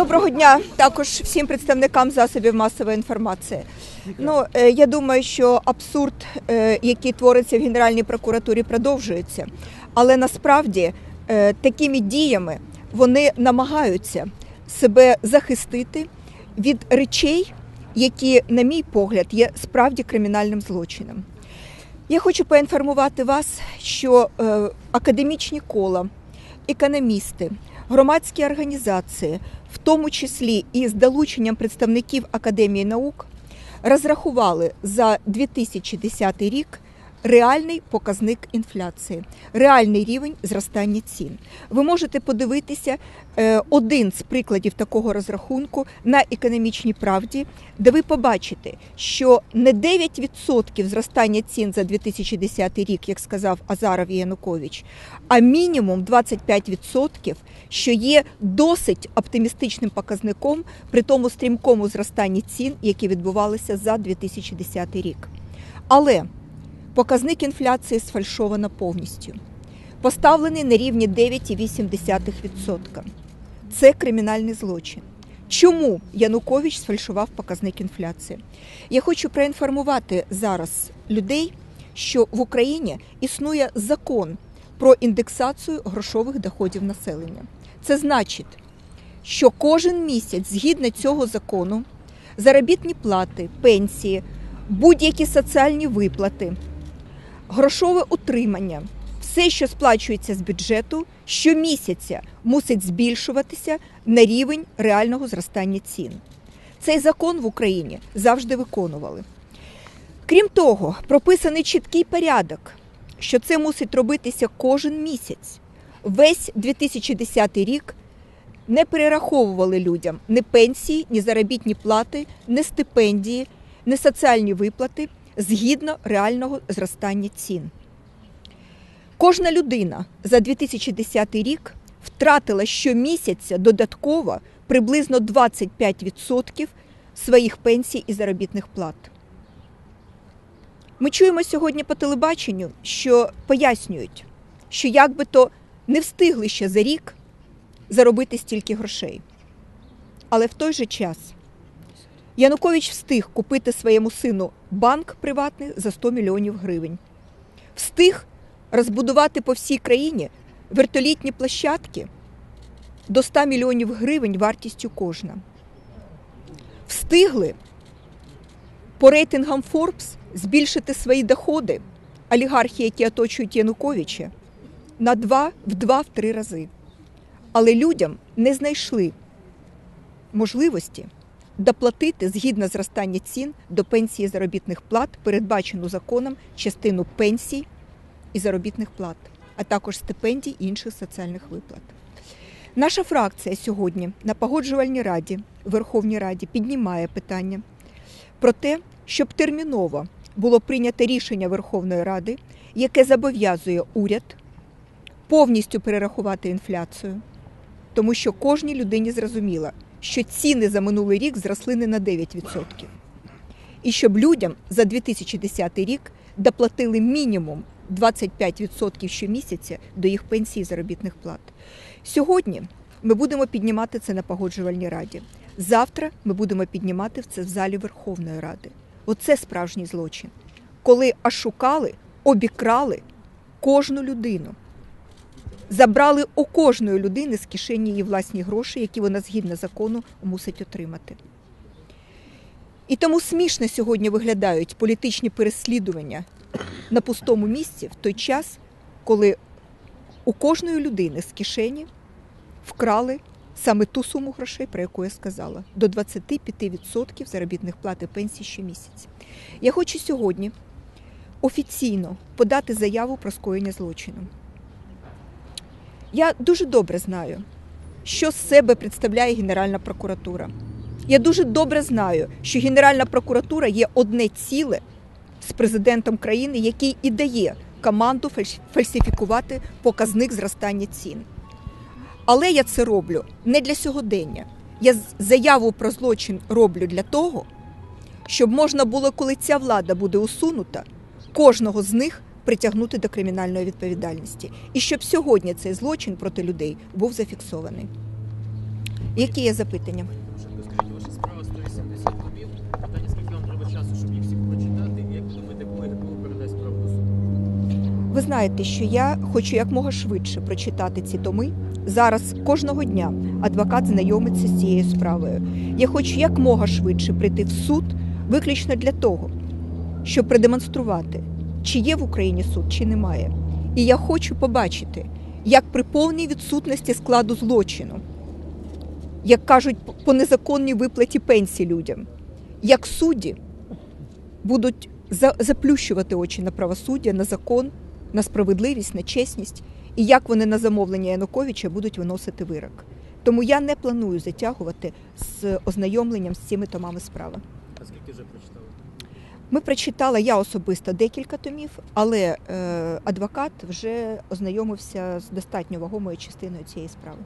Доброго дня також всім представникам засобів масової інформації. Ну е, я думаю, що абсурд, е, який твориться в Генеральній прокуратурі, продовжується. Але насправді е, такими діями вони намагаються себе захистити від речей, які, на мій погляд, є справді кримінальним злочином. Я хочу поінформувати вас, що академічні кола, економісти, громадські організації, в тому числі і з долученням представників Академії наук, розрахували за 2010 рік реальний показник інфляції, реальний рівень зростання цін. Ви можете подивитися е, один з прикладів такого розрахунку на економічній правді, де ви побачите, що не 9% зростання цін за 2010 рік, як сказав Азаров і Янукович, а мінімум 25%, що є досить оптимістичним показником при тому стрімкому зростанні цін, які відбувалися за 2010 рік. Але Показник інфляції сфальшовано повністю. Поставлений на рівні 9,8%. Це кримінальний злочин. Чому Янукович сфальшував показник інфляції? Я хочу проінформувати зараз людей, що в Україні існує закон про індексацію грошових доходів населення. Це значить, що кожен місяць, згідно цього закону, заробітні плати, пенсії, будь-які соціальні виплати грошове утримання, все, що сплачується з бюджету, щомісяця мусить збільшуватися на рівень реального зростання цін. Цей закон в Україні завжди виконували. Крім того, прописаний чіткий порядок, що це мусить робитися кожен місяць. Весь 2010 рік не перераховували людям ні пенсії, ні заробітні плати, ні стипендії, ні соціальні виплати згідно реального зростання цін. Кожна людина за 2010 рік втратила щомісяця додатково приблизно 25% своїх пенсій і заробітних плат. Ми чуємо сьогодні по телебаченню, що пояснюють, що як би то не встигли ще за рік заробити стільки грошей. Але в той же час Янукович встиг купити своєму сину банк приватний за 100 мільйонів гривень. Встиг розбудувати по всій країні вертолітні площадки до 100 мільйонів гривень вартістю кожна. Встигли по рейтингам Forbes збільшити свої доходи олігархи, які оточують Януковича, на два, в два-три рази. Але людям не знайшли можливості доплатити згідно зростання цін до пенсії заробітних плат, передбачену законом частину пенсій і заробітних плат, а також стипендій інших соціальних виплат. Наша фракція сьогодні на погоджувальній раді Верховній Раді піднімає питання про те, щоб терміново було прийнято рішення Верховної Ради, яке зобов'язує уряд повністю перерахувати інфляцію, тому що кожній людині зрозуміло, що ціни за минулий рік зросли не на 9%. І щоб людям за 2010 рік доплатили мінімум 25% щомісяця до їх пенсії і заробітних плат. Сьогодні ми будемо піднімати це на погоджувальній раді. Завтра ми будемо піднімати це в залі Верховної Ради. Оце справжній злочин, коли ошукали, обікрали кожну людину забрали у кожної людини з кишені її власні гроші, які вона згідно закону мусить отримати. І тому смішно сьогодні виглядають політичні переслідування на пустому місці в той час, коли у кожної людини з кишені вкрали саме ту суму грошей, про яку я сказала, до 25% заробітних плат і пенсій щомісяця. Я хочу сьогодні офіційно подати заяву про скоєння злочину. Я дуже добре знаю, що з себе представляє Генеральна прокуратура. Я дуже добре знаю, що Генеральна прокуратура є одне ціле з президентом країни, який і дає команду фальсифікувати показник зростання цін. Але я це роблю не для сьогодення. Я заяву про злочин роблю для того, щоб можна було, коли ця влада буде усунута, кожного з них притягнути до кримінальної відповідальності, і щоб сьогодні цей злочин проти людей був зафіксований. Які є запитання? Ваша справа 180 томів. Питання, скільки вам треба часу, щоб їх всі прочитати, як ви думаєте, коли справу до суду? Ви знаєте, що я хочу якмога швидше прочитати ці томи. Зараз кожного дня адвокат знайомиться з цією справою. Я хочу якмога швидше прийти в суд виключно для того, щоб продемонструвати, чи є в Україні суд, чи немає. І я хочу побачити, як при повній відсутності складу злочину, як кажуть, по незаконній виплаті пенсій людям, як судді будуть заплющувати очі на правосуддя, на закон, на справедливість, на чесність, і як вони на замовлення Януковича будуть виносити вирок. Тому я не планую затягувати з ознайомленням з цими томами справи. А скільки вже прочитали? Ми прочитали я особисто декілька томів, але е, адвокат вже ознайомився з достатньо вагомою частиною цієї справи.